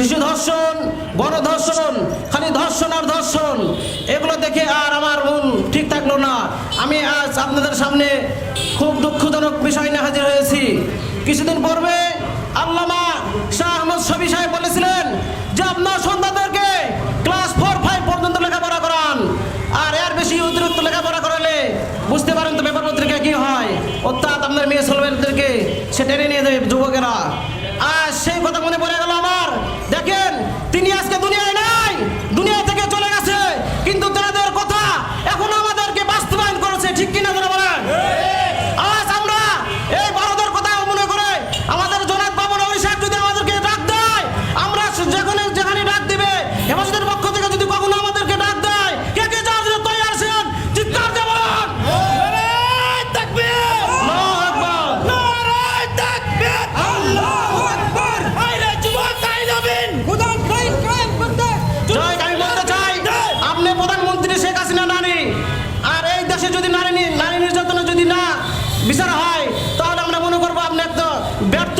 শিশু ধর্ষণ, বড় ধর্ষণ, খালি ধর্ষণ আর ধর্ষণ, এগুলো দেখে আর আমার মন ঠিক থাকল না। আমি আজ আপনাদের সামনে খুব দুঃখজনক বিষয় নিয়ে হাজির হয়েছি। কিছুদিন পূর্বে আল্লামা শাহ আহমদ শবি সাহেব বলেছিলেন যে, আপনার সন্তানদেরকে ক্লাস ফোর ফাইভ পর্যন্ত লেখাপড়া করান। আর এর বেশি অতিরিক্ত লেখাপড়া করালে বুঝতে পারেন তো পেপার পত্রিকা কি হয়। অর্থাৎ আপনার মেয়ে ছেলেমেয়েদেরকে সে টেনে নিয়ে দেবে যুবকেরা। আর বিচার হয় তাহলে আমরা মনে করব আপনার তো ব্যর্থ